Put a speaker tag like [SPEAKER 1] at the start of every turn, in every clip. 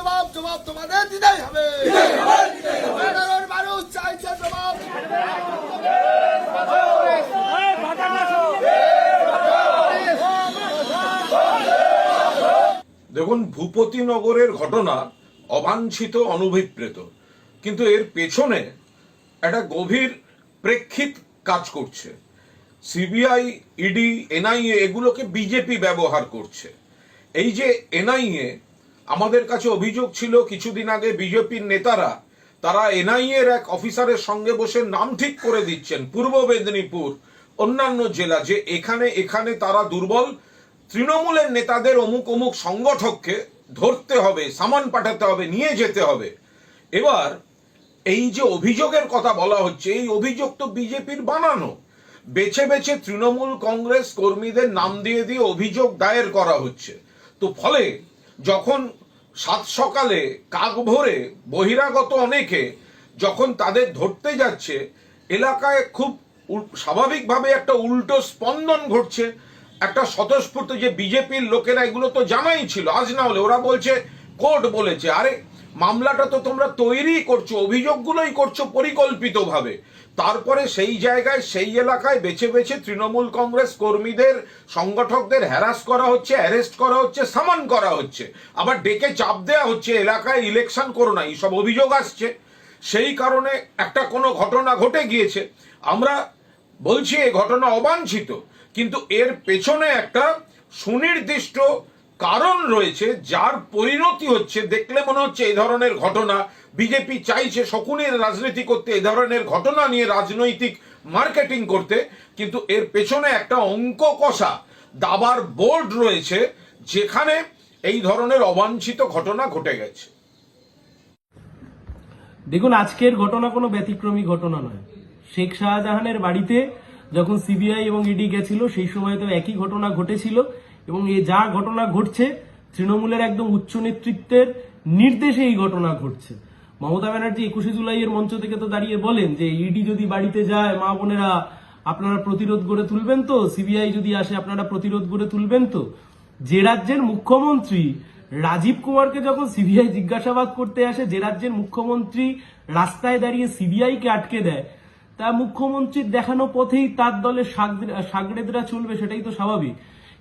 [SPEAKER 1] জবাব জবাব
[SPEAKER 2] তোমাদের দিতেই হবে সাধারণ মানুষ চাইছে জবাব
[SPEAKER 3] দেখুন ভূপতিনগরের ঘটনা অবাঞ্ছিত অনভিপ্রেত কিন্তু এর পেছনে একটা গভীর প্রেক্ষিত কাজ করছে। সিবিআই, ইডি, এনআইএ এগুলোকে বিজেপি ব্যবহার করছে। এই যে এনআইএ, আমাদের কাছে অভিযোগ ছিল কিছুদিন আগে বিজেপির নেতারা, তারা এনআইএ এর এক অফিসারের সঙ্গে বসে নাম ঠিক করে দিচ্ছেন। পূর্ব মেদিনীপুর, অন্যান্য জেলা, যে এখানে এখানে তারা দুর্বল তৃণমূলের নেতাদের অমুক অমুক সংগঠককে ধরতে হবে, সামান পাঠাতে হবে, নিয়ে যেতে হবে। এবার এই যে অভিযোগের কথা বলা হচ্ছে, এই অভিযোগ তো বিজেপির বানানো। বেছে বেছে তৃণমূল কংগ্রেস কর্মীদের নাম দিয়ে দিয়ে অভিযোগ দায়ের করা হচ্ছে। তো ফলে যখন সাত সকালে কাক ভরে বহিরাগত অনেকে যখন তাদের ধরতে যাচ্ছে, এলাকায় খুব স্বাভাবিকভাবে একটা উল্টো স্পন্দন ঘটছে। একটা স্বতঃস্ফূর্ত যে বিজেপির লোকেরা এগুলো তো জানাই ছিল, আজ না হলে। ওরা বলছে, কোর্ট বলেছে, আরে মামলাটা তো তোমরা তৈরি করছ, অভিযোগগুলোই করছ পরিকল্পিতভাবে। তারপরে সেই জায়গায়, সেই এলাকায় বেছে বেছে তৃণমূল কংগ্রেস কর্মীদের, সংগঠকদের হ্যারাস করা হচ্ছে অ্যারেস্ট করা হচ্ছে সামান করা হচ্ছে। আবার ডেকে চাপ দেওয়া হচ্ছে, এলাকায় ইলেকশন করো না, এইসব অভিযোগ আসছে। সেই কারণে একটা কোনো ঘটনা ঘটে গিয়েছে। আমরা বলছি, এই ঘটনা অবাঞ্ছিত। কিন্তু এর পেছনে একটা সুনির্দিষ্ট কারণ রয়েছে, যার পরিণতি হচ্ছে, দেখলে মনে হচ্ছে এই ধরনের ঘটনা। বিজেপি চাইছে শকুনের রাজনীতি করতে, এই ধরনের ঘটনা নিয়ে রাজনৈতিক মার্কেটিং করতে, কিন্তু এর পেছনে একটা অঙ্ক কষা, দাবার বোর্ড রয়েছে, যেখানে এই ধরনের অবাঞ্ছিত ঘটনা ঘটে গেছে।
[SPEAKER 4] দেখুন, আজকের ঘটনা কোনো ব্যতিক্রমী ঘটনা নয়। শেখ শাহজাহানের বাড়িতে যখন সিবিআই এবং ইডি গেছিল, সেই সময় তো একই ঘটনা ঘটেছিল এবং এ যা ঘটনা ঘটছে, তৃণমূলের একদম উচ্চ নেতৃত্বের নির্দেশে এই ঘটনা ঘটছে। মমতা ব্যানার্জি একুশে জুলাইয়ের মঞ্চ থেকে তো দাঁড়িয়ে বলেন যে, ইডি যদি বাড়িতে যায়, মা বোনেরা আপনারা প্রতিরোধ গড়ে তুলবেন তো? সিবিআই যদি আসে, আপনারা প্রতিরোধ গড়ে তুলবেন তো? যে রাজ্যের মুখ্যমন্ত্রী রাজীব কুমারকে যখন সিবিআই জিজ্ঞাসাবাদ করতে আসে, যে রাজ্যের মুখ্যমন্ত্রী রাস্তায় দাঁড়িয়ে সিবিআই কে আটকে দেয় তা মুখ্যমন্ত্রীর দেখানো পথেই তার দলের সাগরে- সাগরেদরা চলবে, সেটাই তো স্বাভাবিক।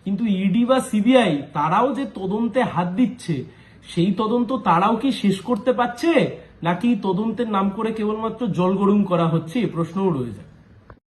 [SPEAKER 4] কিন্তু ইডি বা সিবিআই তারাও যে তদন্তে হাত দিচ্ছে, সেই তদন্ত তারাও কি শেষ করতে পারছে? নাকি তদন্তের নাম করে কেবলমাত্র জল গরম করা হচ্ছে? এ প্রশ্নও রয়ে যায়।